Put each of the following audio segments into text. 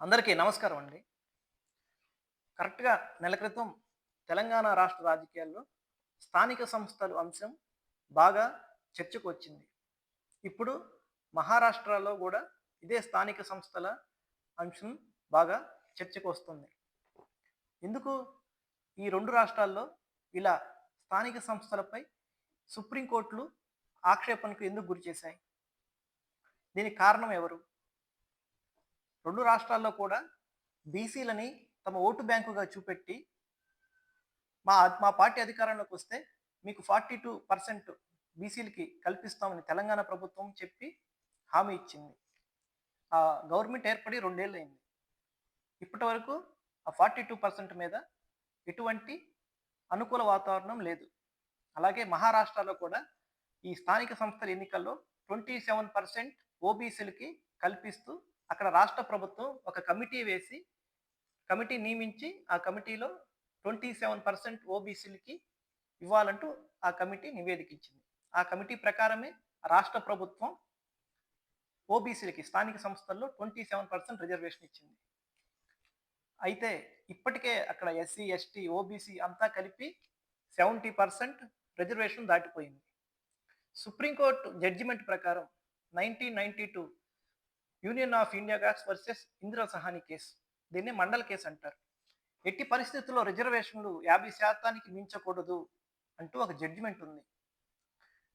అందరికీ నమస్కారం అండి. కరెక్ట్గా నెల క్రితం తెలంగాణ రాష్ట్ర రాజకీయాల్లో స్థానిక సంస్థలు అంశం బాగా చర్చకు వచ్చింది. ఇప్పుడు మహారాష్ట్రలో కూడా ఇదే స్థానిక సంస్థల అంశం బాగా చర్చకు వస్తుంది. ఎందుకు ఈ రెండు రాష్ట్రాల్లో ఇలా స్థానిక సంస్థలపై సుప్రీంకోర్టులు ఆక్షేపణకు ఎందుకు గురి చేశాయి? దీనికి కారణం ఎవరు? రెండు రాష్ట్రాల్లో కూడా బీసీలని తమ ఓటు బ్యాంకుగా చూపెట్టి మా మా పార్టీ అధికారంలోకి వస్తే మీకు ఫార్టీ టూ పర్సెంట్ బీసీలకి కల్పిస్తామని తెలంగాణ ప్రభుత్వం చెప్పి హామీ ఇచ్చింది. ఆ గవర్నమెంట్ ఏర్పడి రెండేళ్ళు అయింది ఇప్పటి వరకు ఆ ఫార్టీ టూ పర్సెంట్ మీద ఎటువంటి అనుకూల వాతావరణం లేదు. అలాగే మహారాష్ట్రలో కూడా ఈ స్థానిక సంస్థల ఎన్నికల్లో ట్వంటీ సెవెన్ పర్సెంట్ ఓబీసీలకి కల్పిస్తూ అక్కడ రాష్ట్ర ప్రభుత్వం ఒక కమిటీ వేసి కమిటీ నియమించి ఆ కమిటీలో ట్వంటీ సెవెన్ పర్సెంట్ ఓబీసీలకి ఇవ్వాలంటూ ఆ కమిటీ నివేదిక ఇచ్చింది ఆ కమిటీ ప్రకారమే రాష్ట్ర ప్రభుత్వం ఓబీసీలకి స్థానిక సంస్థల్లో ట్వంటీ సెవెన్ పర్సెంట్ రిజర్వేషన్ ఇచ్చింది. అయితే ఇప్పటికే అక్కడ ఎస్సీ ఎస్టీ ఓబీసీ అంతా కలిపి సెవెంటీ పర్సెంట్ రిజర్వేషన్ దాటిపోయింది. సుప్రీంకోర్టు జడ్జిమెంట్ ప్రకారం nineteen ninety two union of India gas versus Indira Sawhney case. దీన్ని మండల్ కేసు అంటారు. ఎట్టి పరిస్థితుల్లో రిజర్వేషన్లు యాభై శాతానికి మించకూడదు అంటూ ఒక జడ్జిమెంట్ ఉంది.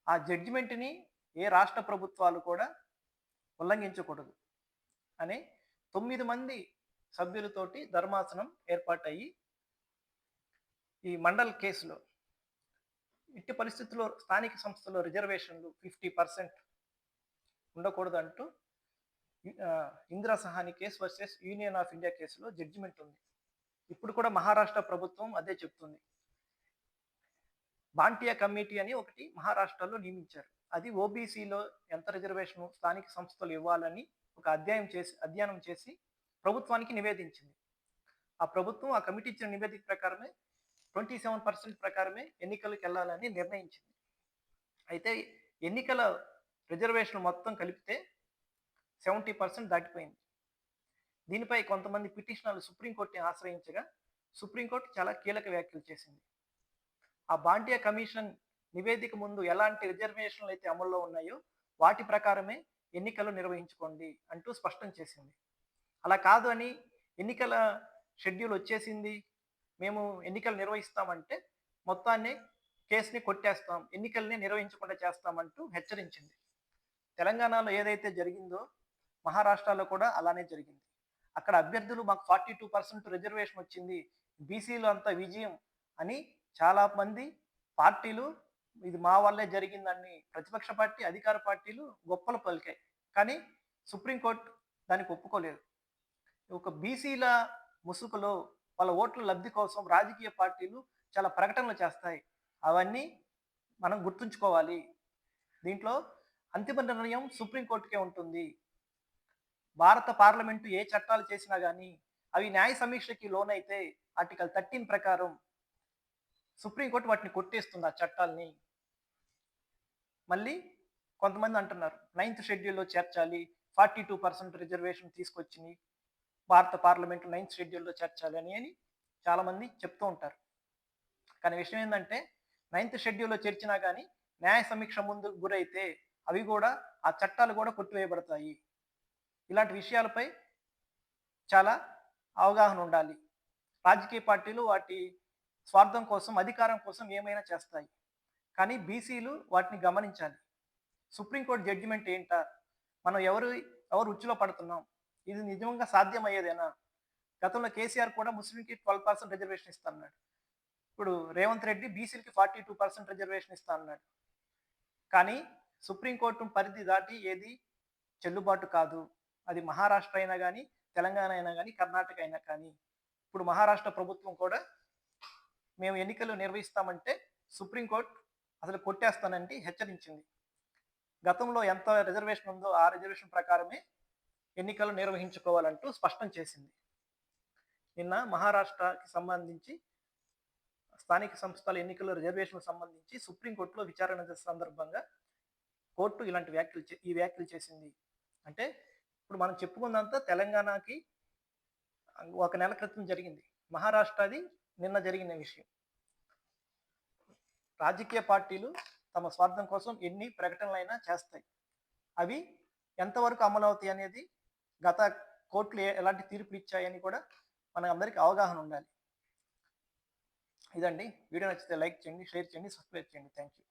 ఆ జడ్జిమెంట్ని ఏ రాష్ట్ర ప్రభుత్వాలు కూడా ఉల్లంఘించకూడదు అని తొమ్మిది మంది సభ్యులతోటి ధర్మాసనం ఏర్పాటయ్యి ఈ మండల్ కేసులో ఎట్టి పరిస్థితుల్లో స్థానిక సంస్థలో రిజర్వేషన్లు ఫిఫ్టీ పర్సెంట్ ఉండకూడదు అంటూ Indira Sawhney case versus union of India కేసులో జడ్జిమెంట్ ఉంది. ఇప్పుడు కూడా మహారాష్ట్ర ప్రభుత్వం అదే చెప్తుంది. బాంటియా కమిటీ అని ఒకటి మహారాష్ట్రలో నియమించారు. అది ఓబీసీలో ఎంత రిజర్వేషన్ స్థానిక సంస్థలు ఇవ్వాలని ఒక అధ్యాయం చేసి అధ్యయనం చేసి ప్రభుత్వానికి నివేదించింది. ఆ ప్రభుత్వం ఆ కమిటీ ఇచ్చిన నివేదిక ప్రకారమే ట్వంటీ సెవెన్ పర్సెంట్ ప్రకారమే ఎన్నికలకు వెళ్ళాలని నిర్ణయించింది. అయితే ఎన్నికల రిజర్వేషన్ మొత్తం కలిపితే సెవెంటీ పర్సెంట్ దాటిపోయింది. దీనిపై కొంతమంది పిటిషనర్లు సుప్రీంకోర్టుని ఆశ్రయించగా సుప్రీంకోర్టు చాలా కీలక వ్యాఖ్యలు చేసింది. ఆ బాంటియా కమిషన్ నివేదిక ముందు ఎలాంటి రిజర్వేషన్లు అయితే అమల్లో ఉన్నాయో వాటి ప్రకారమే ఎన్నికలు నిర్వహించుకోండి అంటూ స్పష్టం చేసింది. అలా కాదు అని ఎన్నికల షెడ్యూల్ వచ్చేసింది. మేము ఎన్నికలు నిర్వహిస్తామంటే మొత్తాన్ని కేసుని కొట్టేస్తాం ఎన్నికల్ని నిర్వహించకుండా చేస్తామంటూ హెచ్చరించింది. తెలంగాణలో ఏదైతే జరిగిందో మహారాష్ట్రలో కూడా అలానే జరిగింది. అక్కడ అభ్యర్థులు మాకు ఫార్టీ టూ పర్సెంట్ రిజర్వేషన్ వచ్చింది. బీసీలో అంత విజయం అని చాలా మంది పార్టీలు ఇది మా వల్లే జరిగిందని ప్రతిపక్ష పార్టీ అధికార పార్టీలు గొప్పలు పలికాయి. కానీ సుప్రీంకోర్టు దానికి ఒప్పుకోలేదు. ఒక బీసీల ముసుగులో వాళ్ళ ఓట్ల లబ్ధి కోసం రాజకీయ పార్టీలు చాలా ప్రకటనలు చేస్తాయి. అవన్నీ మనం గుర్తుంచుకోవాలి. దీంట్లో అంతిమ నిర్ణయం సుప్రీంకోర్టుకే ఉంటుంది. భారత పార్లమెంటు ఏ చట్టాలు చేసినా కానీ అవి న్యాయ సమీక్షకి లోనైతే ఆర్టికల్ థర్టీన్ ప్రకారం సుప్రీంకోర్టు వాటిని కొట్టేస్తుంది ఆ చట్టాలని. మళ్ళీ కొంతమంది అంటున్నారు నైన్త్ షెడ్యూల్లో చేర్చాలి ఫార్టీ టూ పర్సెంట్ రిజర్వేషన్ తీసుకొచ్చింది భారత పార్లమెంటు నైన్త్ షెడ్యూల్లో చేర్చాలి అని అని చాలామంది చెప్తూ ఉంటారు. కానీ విషయం ఏంటంటే నైన్త్ షెడ్యూల్లో చేర్చినా కానీ న్యాయ సమీక్ష ముందు గురైతే అవి కూడా ఆ చట్టాలు కూడా కొట్టివేయబడతాయి. ఇలాంటి విషయాలపై చాలా అవగాహన ఉండాలి. రాజకీయ పార్టీలు వాటి స్వార్థం కోసం అధికారం కోసం ఏమైనా చేస్తాయి. కానీ బీసీలు వాటిని గమనించాలి. సుప్రీంకోర్టు జడ్జిమెంట్ ఏంటా? మనం ఎవరు ఎవరు ఉచ్చులో పడుతున్నాం? ఇది నిజంగా సాధ్యమయ్యేదేనా? గతంలో కేసీఆర్ కూడా ముస్లింకి ట్వెల్వ్ పర్సెంట్ రిజర్వేషన్ ఇస్తా అన్నాడు ఇప్పుడు రేవంత్ రెడ్డి బీసీలకి ఫార్టీ టూ పర్సెంట్ రిజర్వేషన్ ఇస్తా అన్నాడు కానీ సుప్రీంకోర్టు పరిధి దాటి ఏది చెల్లుబాటు కాదు. అది మహారాష్ట్ర అయినా కానీ తెలంగాణ అయినా కానీ కర్ణాటక అయినా కానీ ఇప్పుడు మహారాష్ట్ర ప్రభుత్వం కూడా మేము ఎన్నికలు నిర్వహిస్తామంటే సుప్రీంకోర్టు అసలు కొట్టేస్తానంటే హెచ్చరించింది. గతంలో ఎంత రిజర్వేషన్ ఉందో ఆ రిజర్వేషన్ ప్రకారమే ఎన్నికలు నిర్వహించుకోవాలంటూ స్పష్టం చేసింది. నిన్న మహారాష్ట్రకి సంబంధించి స్థానిక సంస్థల ఎన్నికల రిజర్వేషన్కు సంబంధించి సుప్రీంకోర్టులో విచారణ సందర్భంగా కోర్టు ఇలాంటి వ్యాఖ్యలు చే- ఈ వ్యాఖ్యలు చేసింది. అంటే ఇప్పుడు మనం చెప్పుకున్నంత తెలంగాణకి ఒక నెల క్రితం జరిగింది. మహారాష్ట్రది నిన్న జరిగిన విషయం. రాజకీయ పార్టీలు తమ స్వార్థం కోసం ఎన్ని ప్రకటనలైనా చేస్తాయి. అవి ఎంతవరకు అమలు అవుతాయి అనేది గత కోర్టులు ఎలాంటి తీర్పులు ఇచ్చాయని కూడా మన అందరికీ అవగాహన ఉండాలి. ఇదండి. వీడియో నచ్చితే లైక్ చేయండి షేర్ చేయండి సబ్స్క్రైబ్ చేయండి. Thank you